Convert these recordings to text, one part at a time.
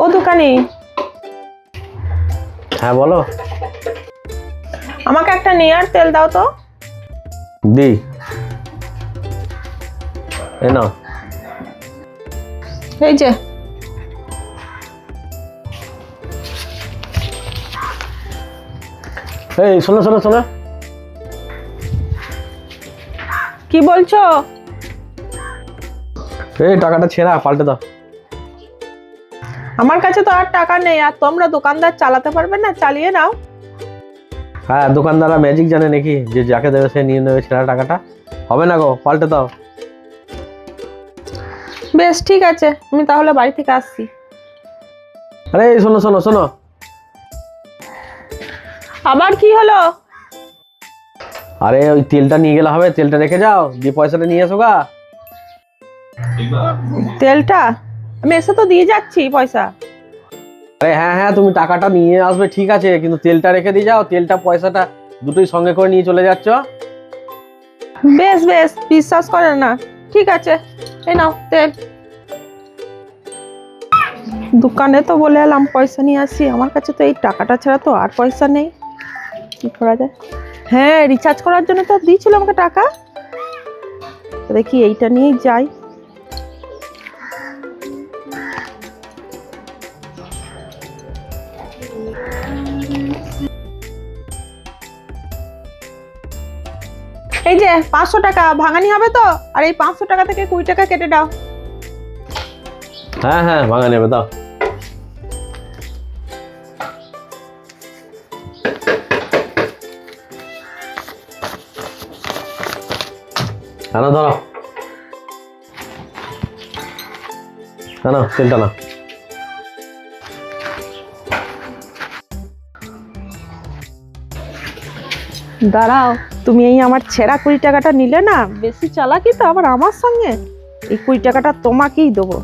ও দোকানি। হ্যাঁ বলো। আমাকে একটা নেয়ার তেল দাও তো। দি। নাও। এই যে। এই শোনো শোনো শোনো। কি বলছো? এই টাকাটা ছেঁড়া পাল্টে দাও। আমার কাছে তো আর টাকা নেই আর তোমরা দোকানদার চালাতে পারবে না চালিয়ে নাও। হ্যাঁ দোকানদাররা ম্যাজিক জানে নাকি যে যাকে দেবে সে নিয়ে নেবে ছেঁড়া টাকাটা। হবে না গো পাল্টে দাও। বেশ ঠিক আছে আমি তাহলে বাড়ি থেকে আসছি। আরে শোনো শোনো শোনো। আবার কি হলো? আরে ওই তেলটা নিয়ে গেলে হবে তেলটা রেখে যাও দিয়ে পয়সাটা নিয়ে এসো গা। তেলটা? আমি এসে তো দিয়ে যাচ্ছি পয়সা। আরে হ্যাঁ হ্যাঁ তুমি টাকাটা নিয়ে আসবে ঠিক আছে কিন্তু তেলটা রেখে দিয়ে যাও তেলটা পয়সাটা দুটোই সঙ্গে করে নিয়ে চলে যাচ্ছ। বেশ বেশ বিশ্বাস করে না। ঠিক আছে এই নাও তেল। দোকানে তো বলে এলাম পয়সা নিয়ে আসি আমার কাছে তো এই টাকাটা ছাড়া তো আর পয়সা নেই। কি করা যায়? হ্যাঁ রিচার্জ করার জন্য তো দিয়েছিল আমাকে টাকা। দেখি এইটা নিয়েই যাই। এই যে, পাঁচশো টাকা, ভাঙানি হবে তো? আর এই পাঁচশো টাকা থেকে কুড়ি টাকা কেটে দাও। হ্যাঁ হ্যাঁ ভাঙা নেবে দাও। আনো, ধরো। আনো, তেলটা না দাঁড়াও তুমি এই আমার ছেঁড়া কুড়ি টাকাটা নিলে না বেশি চালাকি তো আবার আমার সঙ্গে? এই কুড়ি টাকাটা তোমাকেই দেবো।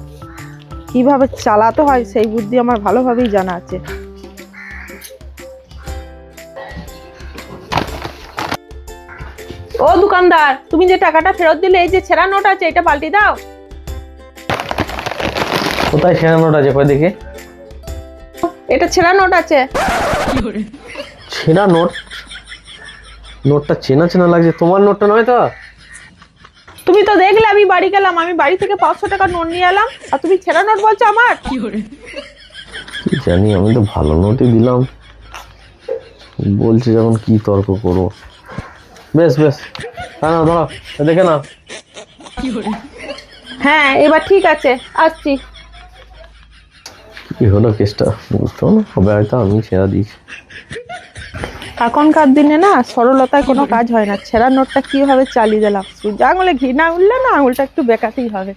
কীভাবে চালাতে হয় সেই বুদ্ধি আমার ভালোভাবেই জানা আছে। ও দোকানদার তুমি যে টাকাটা ফেরত দিলে এই যে ছেঁড়া নোট আছে এটা পাল্টি দাও। কোথায় ছেঁড়া নোট আছে? কয় দেখি। এটা ছেঁড়া নোট আছে। ছেঁড়া নোট? নোটটা চেনা চেনা লাগছে। তোমার নোটটা নয় তো? তুমি তো দেখলে আমি বাড়ি গেলাম আমি বাড়ি থেকে পাঁচশো টাকা নোট নিয়ে এলাম আর তুমি ছেঁড়া নোট বলছো আমার? কি জানি আমি তো ভালো নোটই দিলাম। বলছে যখন কি তর্ক করব। বেশ বেশ। হ্যাঁ না ধরো দেখে না হ্যাঁ এবার ঠিক আছে আসছি। কি হলো কেসটা? বুঝতে না হবে হয়তো আমি ছেঁড়া দিয়েছি। এখনকার দিনে না সরলতায় কোনো কাজ হয় না। ছেঁড়া নোটটা কীভাবে চালিয়ে দিলাম? আঙুলে ঘি না উঠলে না আঙুলটা একটু বেকাতেই হবে।